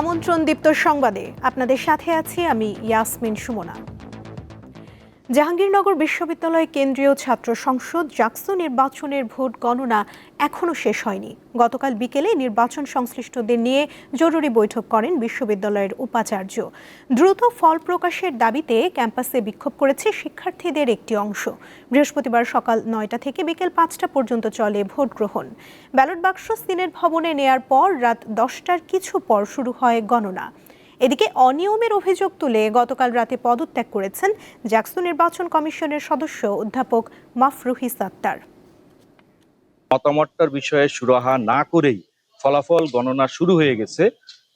আমন্ত্রণ দীপ্ত সংবাদে আপনাদের সাথে আছি আমি ইয়াসমিন সুমনা। জাহাঙ্গীরনগর বিশ্ববিদ্যালয় কেন্দ্রীয় ছাত্র সংসদ জাকসু নির্বাচনের ভোট গণনা এখনও শেষ হয়নি। গতকাল বিকেলে নির্বাচন সংশ্লিষ্টদের নিয়ে জরুরি বৈঠক করেন বিশ্ববিদ্যালয়ের উপাচার্য। দ্রুত ফল প্রকাশের দাবিতে ক্যাম্পাসে বিক্ষোভ করেছে শিক্ষার্থীদের একটি অংশ। বৃহস্পতিবার সকাল নয়টা থেকে বিকেল পাঁচটা পর্যন্ত চলে ভোট গ্রহণ। ব্যালট বাক্স সিনেট ভবনে নেয়ার পর রাত দশটার কিছু পর শুরু হয় গণনা। এদিকে অনিয়মের অভিযোগ তুলে গতকাল রাতে পদত্যাগ করেছেন জ্যাকসু নির্বাচন কমিশনের সদস্য অধ্যাপক মাফরুহি সাত্তার মতামতটার বিষয়ে সুরাহা না করেই ফলাফল গণনা শুরু হয়ে গেছে,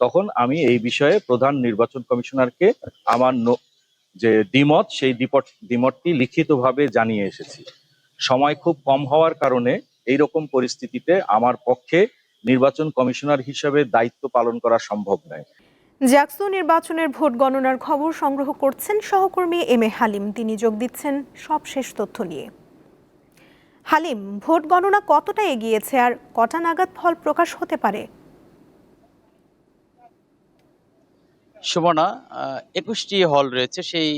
তখন আমি এই বিষয়ে প্রধান নির্বাচন কমিশনারকে আমার যে দ্বিমত, সেই দ্বিপট দ্বিমতটি লিখিতভাবে জানিয়ে এসেছি। সময় খুব কম হওয়ার কারণে এই রকম পরিস্থিতিতে আমার পক্ষে নির্বাচন কমিশনার হিসেবে দায়িত্ব পালন করা সম্ভব নয়। জ্যাকসু নির্বাচনের ভোট গণনার খবর সংগ্রহ করছেন সহকর্মী এম এ হালিম। তিনি যোগ দিচ্ছেন সবশেষ তথ্য নিয়ে। হালিম, ভোট গণনা কতটা এগিয়েছে আর কটা নাগাদ ফল প্রকাশ হতে পারে? সুমনা একুশটি হল রয়েছে। সেই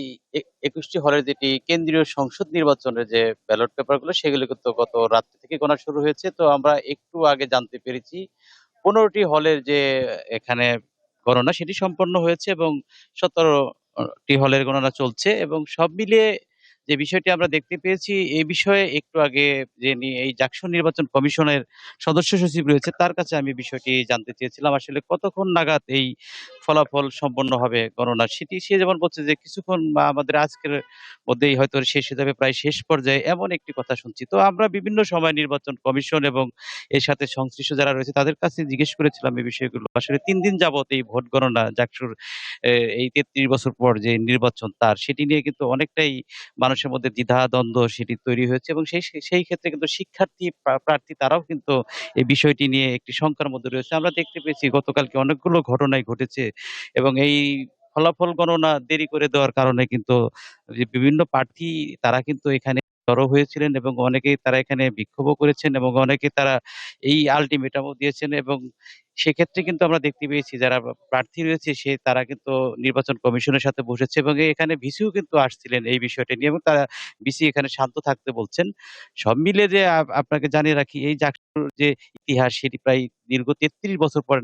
একুশটি হলের যেটি কেন্দ্রীয় সংসদ নির্বাচনের যে ব্যালট পেপারগুলো, সেগুলো কিন্তু গত রাত্রি থেকে গোনা শুরু হয়েছে। তো আমরা একটু আগে জানতে পেরেছি, পনেরোটি হলের যে এখানে গণনা, সেটি সম্পন্ন হয়েছে এবং সতেরোটি হলের গণনা চলছে এবং সব মিলিয়ে যে বিষয়টি আমরা দেখতে পেয়েছি, এই বিষয়ে একটু আগে যে এই জাকসু নির্বাচন কমিশনের সদস্য সচিব রয়েছে, তার কাছে আমি বিষয়টি জানতে চেয়েছিলাম। আসলে কতক্ষণ নাগাদ এই ফলাফল সম্পন্ন হবে গণনা সেটি? সে যেমন বলছে যে কিছুক্ষণ আমাদের আজকের মধ্যেই হয়তো শেষ হয়ে যাবে, প্রায় শেষ পর্যায়ে এমন একটি কথা শুনছি। তো আমরা বিভিন্ন সময় নির্বাচন কমিশন এবং এর সাথে সংশ্লিষ্ট যারা রয়েছে, তাদের কাছে জিজ্ঞেস করেছিলাম এই বিষয়গুলো। আসলে তিন দিন যাবত এই ভোট গণনা, জাকসুর এই তেত্রিশ বছর পর যে নির্বাচন তার, সেটি নিয়ে কিন্তু অনেকটাই মানুষের মধ্যে দ্বিধা, দ্বন্দ্ব সেটি তৈরি হয়েছে এবং সেই সেই ক্ষেত্রে কিন্তু শিক্ষার্থী প্রার্থী তারাও কিন্তু এই বিষয়টি নিয়ে একটি শঙ্কার মধ্যে রয়েছে। আমরা দেখতে পেয়েছি গতকালকে অনেকগুলো ঘটনাই ঘটেছে এবং এই ফলাফল গণনা দেরি করে দেওয়ার কারণে কিন্তু বিভিন্ন প্রার্থী তারা কিন্তু এখানে জড়ো হয়েছিলেন এবং অনেকেই তারা এখানে বিক্ষোভও করেছেন এবং অনেকে তারা এই আলটিমেটামও দিয়েছেন এবং সেক্ষেত্রে কিন্তু আমরা দেখতে পেয়েছি, যারা প্রার্থী রয়েছে, সে তারা কিন্তু নির্বাচন কমিশনের সাথে বসেছে এবং এখানে ভিসিও কিন্তু আসছিলেন এই বিষয়টা নিয়ে এবং তারা ভিসি এখানে শান্ত থাকতে বলছেন। সব মিলে যে আপনাকে জানিয়ে রাখি, এই যে ইতিহাস, সেটি প্রায় দীর্ঘ তেত্রিশ বছর পর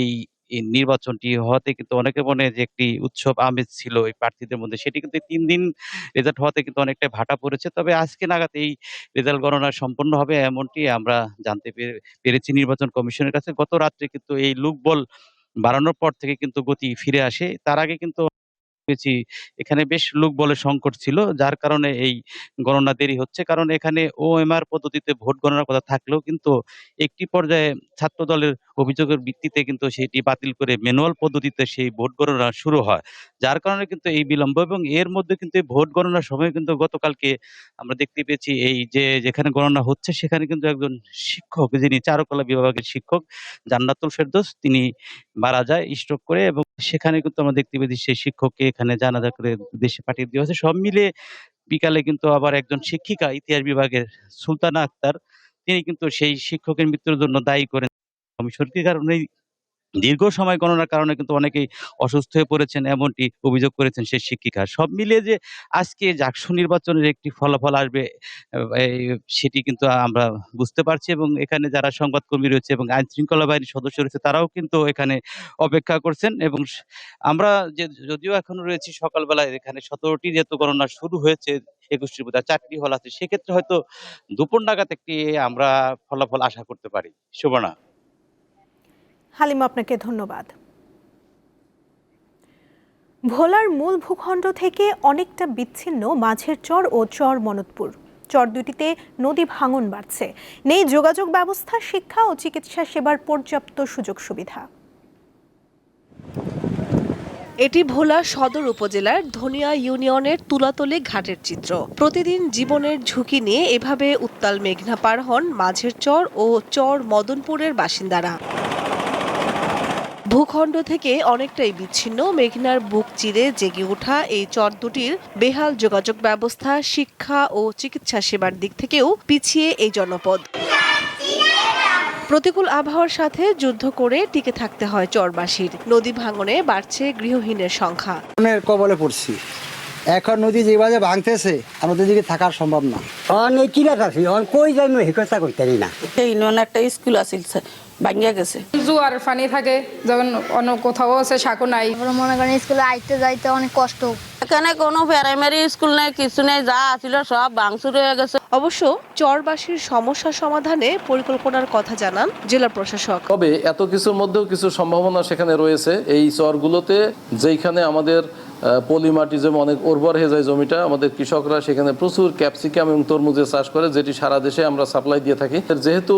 এই এই নির্বাচনটি হওয়াতে কিন্তু অনেকের মনে যে একটি উৎসব আমেজ ছিল এই প্রার্থীদের মধ্যে। সেটি কিন্তু তিন দিন রেজাল্ট হওয়াতে কিন্তু অনেকটাই ভাটা পড়েছে। তবে আজকে নাগাদ এই রেজাল্ট গণনা সম্পন্ন হবে এমনটি আমরা জানতে পেরেছি নির্বাচন কমিশনের কাছে। গত রাত্রে কিন্তু এই লুকবল বাড়ানোর পর থেকে কিন্তু গতি ফিরে আসে। তার আগে কিন্তু পেয়েছি এখানে বেশ লোক বলে সংকট ছিল, যার কারণে এই গণনা দেরি হচ্ছে। কারণ এখানে ওএমআর পদ্ধতিতে ভোট গণনার কথা থাকলেও কিন্তু একটি পর্যায়ে ছাত্র দলের অভিযোগের ভিত্তিতে কিন্তু সেটি বাতিল করে ম্যানুয়াল পদ্ধতিতে সেই ভোট গণনা শুরু হয়। যার কারণে কিন্তু এই বিলম্ব এবং এর মধ্যে কিন্তু ভোট গণনার সময় কিন্তু গতকালকে আমরা দেখতে পেয়েছি এই যে, যেখানে গণনা হচ্ছে সেখানে কিন্তু একজন শিক্ষক, যিনি চারুকলা বিভাগের শিক্ষক, জান্নাতুল ফেরদৌস, তিনি মারা যায় স্ট্রোক করে এবং সেখানে কিন্তু আমরা দেখতে পেয়েছি সেই শিক্ষককে এখানে জানাজা করে দেশে পাঠিয়ে দেওয়া হয়েছে। সব মিলে বিকালে কিন্তু আবার একজন শিক্ষিকা, ইতিহাস বিভাগের সুলতানা আক্তার, তিনি কিন্তু সেই শিক্ষকের মৃত্যুর জন্য দায়ী করেন। কমিশনকে কারণে দীর্ঘ সময় গণনার কারণে কিন্তু অনেকেই অসুস্থ হয়ে পড়েছেন, এমনটি অভিযোগ করেছেন সেই শিক্ষিকা। সব মিলিয়ে যে আজকে জাকসু নির্বাচনের একটি ফলাফল আসবে সেটি কিন্তু আমরা বুঝতে পারছি এবং এখানে যারা সংবাদকর্মী রয়েছে এবং আইন শৃঙ্খলা বাহিনীর সদস্য রয়েছে, তারাও কিন্তু এখানে অপেক্ষা করছেন এবং আমরা যে, যদিও এখনও রয়েছি সকালবেলায় এখানে সতেরোটি যেহেতু গণনা শুরু হয়েছে, একুশটির মধ্যে চারটি হল আছে, সেক্ষেত্রে হয়তো দুপুর নাগাদ একটি আমরা ফলাফল আশা করতে পারি। সুবর্ণা হালিম, আপনাকে ধন্যবাদ। ভোলার মূল ভূখণ্ড থেকে অনেকটা বিচ্ছিন্ন মাঝের চর ও চর মনতপুর। চর দুটিতে নদী ভাঙন বাড়ছে। নেই যোগাযোগ ব্যবস্থা, শিক্ষা ও চিকিৎসা সেবার পর্যাপ্ত সুযোগ সুবিধা। এটি ভোলা সদর উপজেলার ধনিয়া ইউনিয়নের তুলাতলি ঘাটের চিত্র। প্রতিদিন জীবনের ঝুঁকি নিয়ে এভাবে উত্তাল মেঘনা পার হন মাঝের চর ও চর মদনপুরের বাসিন্দারা। ভূখণ্ড থেকে অনেকটাই বিচ্ছিন্ন। মেঘনার বুক চিরে জেগে ওঠা এই চর দুটির বেহাল যোগাযোগ ব্যবস্থা, শিক্ষা ও চিকিৎসা সেবার দিক থেকেও পিছিয়ে এই জনপদ। প্রতিকূল আবহাওয়ার সাথে যুদ্ধ করে টিকে থাকতে হয় চরবাসীর। নদী ভাঙনে বাড়ছে গৃহহীনের সংখ্যা। কবলে পড়ছি। এখন নদী যেভাবে ভাঙতেছে আমাদের দিকে থাকার সম্ভব না। অনেক কিরাত আছি? অন কই যাই মই কথা কইতারি না। সেই নন একটা স্কুল আছিল ভাঙ্গিয়া গেছে। জোয়ার পানি থাকে যখন অন্য কোথাও আছে সাঁকো নাই। মনে করেন স্কুলে আইতে যাইতে অনেক কষ্ট। এখানে কোনো প্রাইমারি স্কুল নেই কিছু নেই যা আছিল সব ভাঙচুর হয়ে গেছে। অবশ্য চরবাসীর সমস্যা সমাধানে পরিকল্পনার কথা জানান জেলা প্রশাসক। তবে এত কিছুর মধ্যেও কিছু সম্ভাবনা সেখানে রয়েছে। এই চরগুলোতে যেখানে আমাদের আহ, পলি মাটি যেমন অনেক উর্বর হয়ে যায় জমিটা। আমাদের কৃষকরা সেখানে প্রচুর ক্যাপসিকাম এবং তরমুজের চাষ করে যেটি সারা দেশে আমরা সাপ্লাই দিয়ে থাকি। যেহেতু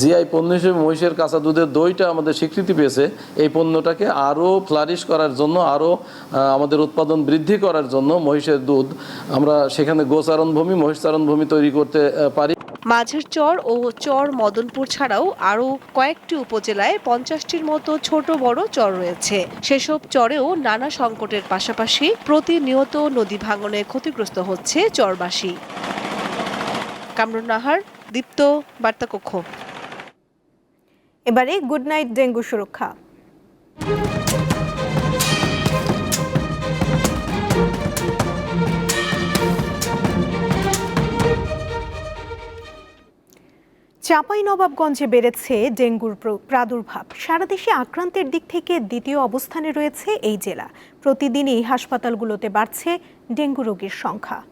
জিআই পণ্য হিসেবে মহিষের কাঁচা দুধের দইটা আমাদের স্বীকৃতি পেয়েছে এই পণ্যটাকে আরও ফ্লারিশ করার জন্য আরও আমাদের উৎপাদন বৃদ্ধি করার জন্য মহিষের দুধ আমরা সেখানে গোচারণ ভূমি মহিষ চারণ ভূমি তৈরি করতে পারি। মাঝের চর ও চর মদনপুর ছাড়াও আরও কয়েকটি উপজেলায় পঞ্চাশটির মতো ছোট বড় চর রয়েছে। সেসব চরেও নানা সংকটের পাশাপাশি প্রতিনিয়ত নদী ভাঙনে ক্ষতিগ্রস্ত হচ্ছে চরবাসী। কামরুন নাহার, দীপ্ত, বার্তাকক্ষ। এবারে গুড নাইট ডেঙ্গু সুরক্ষা। চাপাই নবাবগঞ্জে বেড়েছে ডেঙ্গুর প্র- প্রাদুর্ভাব। সারা দেশে আক্রান্তের দিক থেকে দ্বিতীয় অবস্থানে রয়েছে এই জেলা। প্রতিদিনই হাসপাতালগুলোতে বাড়ছে ডেঙ্গু রোগীর সংখ্যা।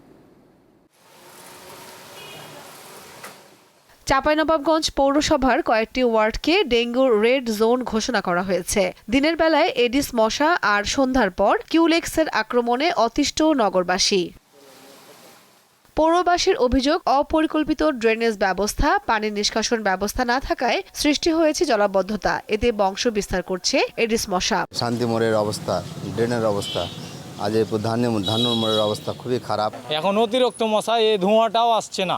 চাঁপাইনবাবগঞ্জ পৌরসভার কয়েকটি ওয়ার্ডকে ডেঙ্গুর রেড জোন ঘোষণা করা হয়েছে। দিনের বেলায় এডিস মশা আর সন্ধ্যার পর কিউলেক্সের আক্রমণে অতিষ্ঠ নগরবাসী। পৌরবাসীর অভিযোগ অপরিকল্পিত ড্রেনেজ ব্যবস্থা পানি নিষ্কাশন ব্যবস্থা না থাকায় সৃষ্টি হয়েছে জলাবদ্ধতা। এতে বংশ বিস্তার করছে এডিস মশা। শান্তি মোড়ের অবস্থা ড্রেনের অবস্থা আজ এই ধান্য ধান্য মোড়ের অবস্থা খুবই খারাপ। এখন অতিরিক্ত মশা এই ধোঁয়াটাও আসছে না।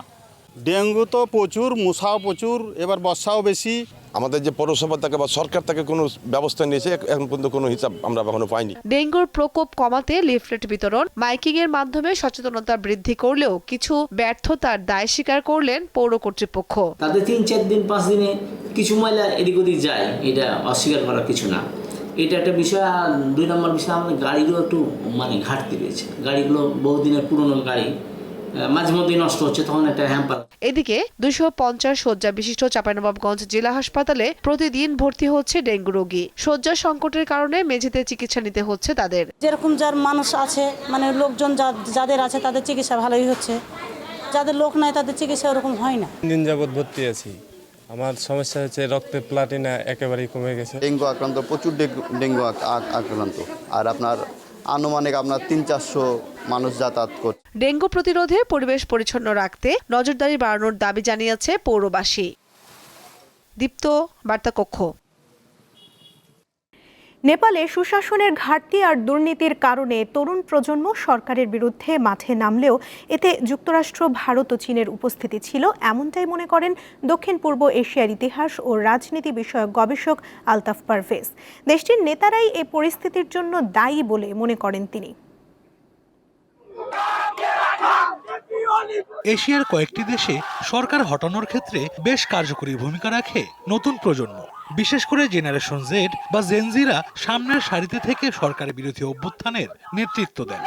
ডেঙ্গু তো প্রচুর মশাও প্রচুর এবার বর্ষাও বেশি। আমাদের যে পৌরসভা থেকে বা সরকার থেকে কোনো ব্যবস্থা নিয়েছে এখন পর্যন্ত কোনো হিসাব আমরা এখনও পাইনি। ডেঙ্গুর প্রকোপ কমাতে লিফলেট বিতরণ মাইকিং এর মাধ্যমে সচেতনতা বৃদ্ধি করলেও কিছু ব্যর্থতার দায় স্বীকার করলেন পৌর কর্তৃপক্ষ। তাতে তিন চার দিন পাঁচ দিনে কিছু ময়লা এদিক ওদিক যায় এটা অস্বীকার করার কিছু না। এটা একটা বিষয় আর দুই নম্বর বিষয় আমাদের গাড়িগুলো একটু মানে ঘাটতি রয়েছে। গাড়িগুলো বহুদিনের পুরনো গাড়ি নষ্ট হচ্ছে তখন একটা হ্যাম্পার এদিকে দুশো পঞ্চাশ শয্যা বিশিষ্ট চাঁপাইনবাবগঞ্জ জেলা হাসপাতালে প্রতিদিন ভর্তি হচ্ছে ডেঙ্গু রোগী। শয্যা সংকটের কারণে মেঝেতে চিকিৎসা নিতে হচ্ছে তাদের। যেরকম যার মানুষ আছে মানে লোকজন যা- যাদের আছে তাদের চিকিৎসা ভালোই হচ্ছে। যাদের লোক নাই তাদের চিকিৎসা ওরকম হয় না। দিন যাবৎ ভর্তি আছি। আমার সমস্যা হচ্ছে রক্তের প্লাটিনা একেবারেই কমে গেছে। ডেঙ্গু আক্রান্ত প্রচুর ডেঙ্গু- ডেঙ্গু আক- আক- আক্রান্ত। আর আপনার আনুমানিক আপনার তিন চারশো মানুষ যাতায়াত করছে। ডেঙ্গু প্রতিরোধে পরিবেশ পরিচ্ছন্ন রাখতে নজরদারি বাড়ানোর দাবি জানিয়েছে পৌরবাসী। দীপ্ত বার্তা কক্ষ নেপালে সুশাসনের ঘাটতি আর দুর্নীতির কারণে তরুণ প্রজন্ম সরকারের বিরুদ্ধে মাঠে নামলেও এতে যুক্তরাষ্ট্র, ভারত ও চীনের উপস্থিতি ছিল এমনটাই মনে করেন দক্ষিণ পূর্ব এশিয়ার ইতিহাস ও রাজনীতি বিষয়ক গবেষক আলতাফ পারভেজ। দেশটির নেতারাই এই পরিস্থিতির জন্য দায়ী বলে মনে করেন তিনি। এশিয়ার কয়েকটি দেশে সরকার হটানোর ক্ষেত্রে বেশ কার্যকরী ভূমিকা রাখে নতুন প্রজন্ম। বিশেষ করে জেনারেশন জেড বা জেনজিরা সামনের সারিতে থেকে সরকার বিরোধী অভ্যুত্থানের নেতৃত্ব দেন।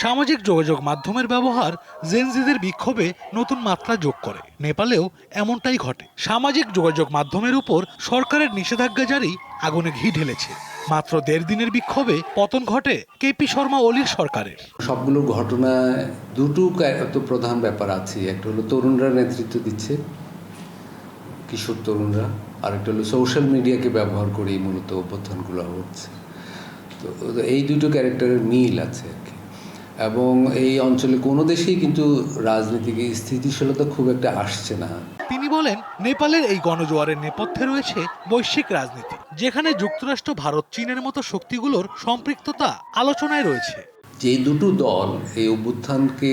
সামাজিক যোগাযোগ মাধ্যমের ব্যবহার জেনজিদের বিক্ষোভে নতুন মাত্রা যোগ করে। নেপালেও এমনটাই ঘটে। সামাজিক যোগাযোগ মাধ্যমের উপর সরকারের নিষেধাজ্ঞা জারি আগুনে ঘি ঢেলেছে। মাত্র দেড় দিনের বিক্ষোভে পতন ঘটে কেপি শর্মা ওলির সরকারের। সবগুলো ঘটনায় দুটো কা- তো প্রধান ব্যাপার আছে। একটা হলো তরুণরা নেতৃত্ব দিচ্ছে কিশোর তরুণরা আর একটা হলো সোশ্যাল মিডিয়াকে ব্যবহার করেই মূলত অভ্যর্থনগুলো হচ্ছে। তো এই দুটো ক্যারেক্টারের মিল আছে আর কি। এবং এই অঞ্চলে কোনো দেশেই কিন্তু রাজনীতিকে স্থিতিশীলতা খুব একটা আসছে না। বলেন, নেপালের এই গণজোয়ারের নেপথ্যে রয়েছে বৈশ্বিক রাজনীতি, যেখানে যুক্তরাষ্ট্র, ভারত, চীনের মতো শক্তিগুলোর সম্পৃক্ততা আলোচনায় রয়েছে। যে দুটো দল এই অভ্যুত্থানকে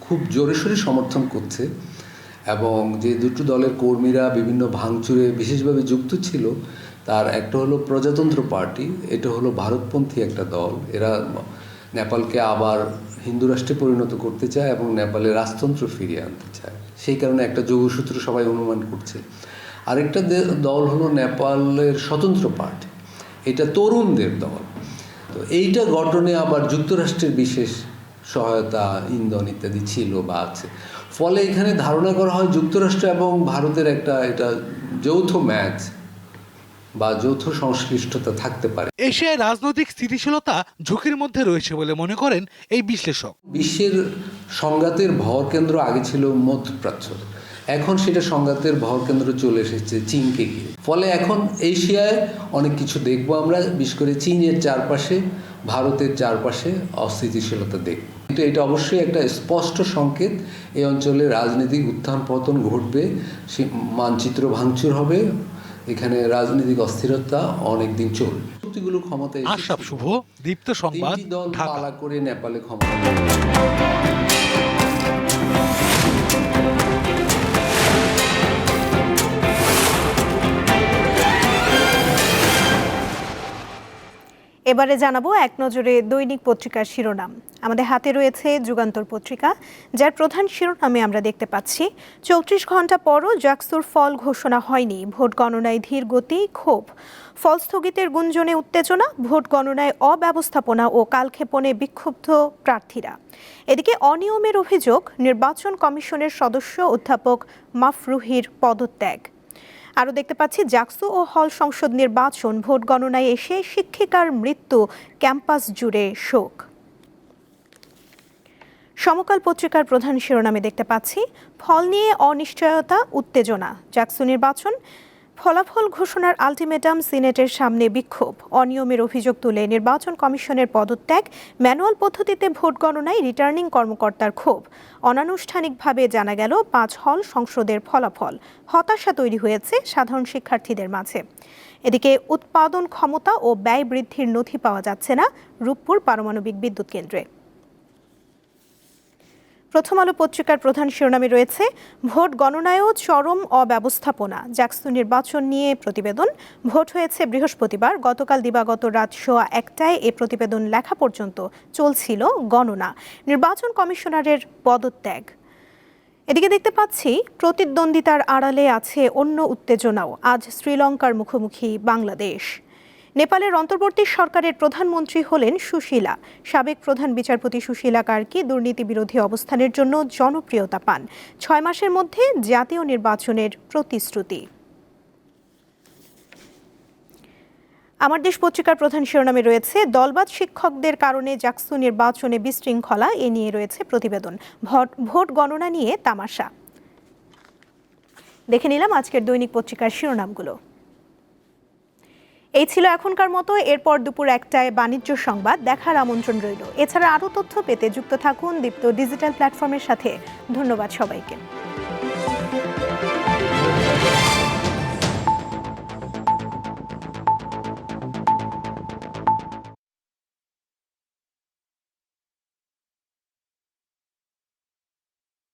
খুব জোরে সোরে সমর্থন করছে এবং যে দুটো দলের কর্মীরা বিভিন্ন ভাঙচুরে বিশেষভাবে যুক্ত ছিল, তার একটা হলো প্রজাতন্ত্র পার্টি, এটা হলো ভারতপন্থী একটা দল। এরা নেপালকে আবার হিন্দু রাষ্ট্রে পরিণত করতে চায় এবং নেপালের রাজতন্ত্র ফিরিয়ে আনতে চায়। সেই কারণে একটা যোগসূত্র সবাই অনুমান করছে। আরেকটা দল হলো নেপালের স্বতন্ত্র পার্টি। এটা তরুণদের দল। তো এইটা গঠনে আবার যুক্তরাষ্ট্রের বিশেষ সহায়তা, ইন্ধন ইত্যাদি ছিল বা আছে। ফলে এখানে ধারণা করা হয় যুক্তরাষ্ট্র এবং ভারতের একটা, এটা যৌথ ম্যাচ বা যৌথ সংশ্লিষ্টতা থাকতে পারে। এশিয়ায় রাজনৈতিক স্থিতিশীলতা ঝুঁকির মধ্যে রয়েছে বলে মনে করেন এই বিশ্লেষক। বিশ্বের সংঘাতের ভর কেন্দ্র আগে ছিল মধ্যপ্রাচ্য এখন সেটা সংঘাতের ভর কেন্দ্র চলে এসেছে চীনকে ঘিরে ফলে এখন এশিয়ায় অনেক কিছু দেখব আমরা বিশেষ করে চীনের চারপাশে ভারতের চারপাশে অস্থিতিশীলতা দেখব। কিন্তু এটা অবশ্যই একটা স্পষ্ট সংকেত এই অঞ্চলে রাজনৈতিক উত্থান পতন ঘটবে সে মানচিত্র ভাঙচুর হবে এখানে রাজনৈতিক অস্থিরতা অনেক দিন চলবে শক্তিগুলো ক্ষমতায়। আশরাফ শুভ দীপ্ত সংবাদ ঢাকা। করে নেপালে ক্ষমতা। এবারে জানাব এক নজরে দৈনিক পত্রিকার শিরোনাম। আমাদের হাতে রয়েছে যুগান্তর পত্রিকা, যার প্রধান শিরোনামে আমরা দেখতে পাচ্ছি, চৌত্রিশ ঘণ্টা পরও জাকসুর ফল ঘোষণা হয়নি, ভোট গণনায় ধীর গতি, ক্ষোভ। ফল স্থগিতের গুঞ্জনে উত্তেজনা, ভোট গণনায় অব্যবস্থাপনা ও কালক্ষেপণে বিক্ষুব্ধ প্রার্থীরা। এদিকে অনিয়মের অভিযোগ, নির্বাচন কমিশনের সদস্য অধ্যাপক মাফরুহির পদত্যাগ। আরও দেখতে পাচ্ছি, জাকসু ও হল সংসদ নির্বাচন, ভোট গণনায় এসে শিক্ষিকার মৃত্যু, ক্যাম্পাস জুড়ে শোক। সমকাল পত্রিকার প্রধান শিরোনামে দেখতে পাচ্ছি, ফল নিয়ে অনিশ্চয়তা, উত্তেজনা। জাকসু নির্বাচন ফলাফল ঘোষণার আলটিমেটাম সিনেটের সামনে বিক্ষোভ। অনিয়মের অভিযোগ তুলে নির্বাচন কমিশনের পদত্যাগ, ম্যানুয়াল পদ্ধতিতে ভোট গণনায় রিটার্নিং কর্মকর্তার ক্ষোভ। অনানুষ্ঠানিকভাবে জানা গেল, পাঁচ হল সংসদের ফলাফল। হতাশা তৈরি হয়েছে সাধারণ শিক্ষার্থীদের মাঝে। এদিকে উৎপাদন ক্ষমতা ও ব্যয় বৃদ্ধির নথি পাওয়া যাচ্ছে না রূপপুর পারমাণবিক বিদ্যুৎ কেন্দ্রে। প্রথম আলো পত্রিকার প্রধান শিরোনামে রয়েছে, ভোট গণনায়ও চরম অব্যবস্থাপনা। জ্যাকসু নির্বাচন নিয়ে প্রতিবেদন, ভোট হয়েছে বৃহস্পতিবার, গতকাল দিবাগত রাত সোয়া একটায় এ প্রতিবেদন লেখা পর্যন্ত চলছিল গণনা। নির্বাচন কমিশনারের পদত্যাগ। এদিকে দেখতে পাচ্ছি, প্রতিদ্বন্দ্বিতার আড়ালে আছে অন্য উত্তেজনাও। আজ শ্রীলঙ্কার মুখোমুখি বাংলাদেশ। নেপালের অন্তর্বর্তী সরকারের প্রধানমন্ত্রী হলেন সুশীলা। সাবেক প্রধান বিচারপতি সুশীলা কার্কি দুর্নীতি বিরোধী অবস্থানের জন্য জনপ্রিয়তা পান? ছয় মাসের মধ্যে জাতীয় নির্বাচনের প্রতিশ্রুতি। আমার দেশ পত্রিকার প্রধান শিরোনামে রয়েছে, দলবাদ শিক্ষকদের কারণে জাকসু নির্বাচনে বিশৃঙ্খলা এ নিয়ে রয়েছে প্রতিবেদন। ভোট গণনা নিয়ে তামাশা। দেখে নিলাম আজকের দৈনিক পত্রিকার শিরোনামগুলো। এই ছিল এখনকার মতো। এরপর দুপুর একটায় বাণিজ্য সংবাদ, দেখার আমন্ত্রণ রইল। এছাড়া আরও তথ্য পেতে যুক্ত থাকুন দীপ্ত ডিজিটাল প্ল্যাটফর্মের সাথে। ধন্যবাদ সবাইকে।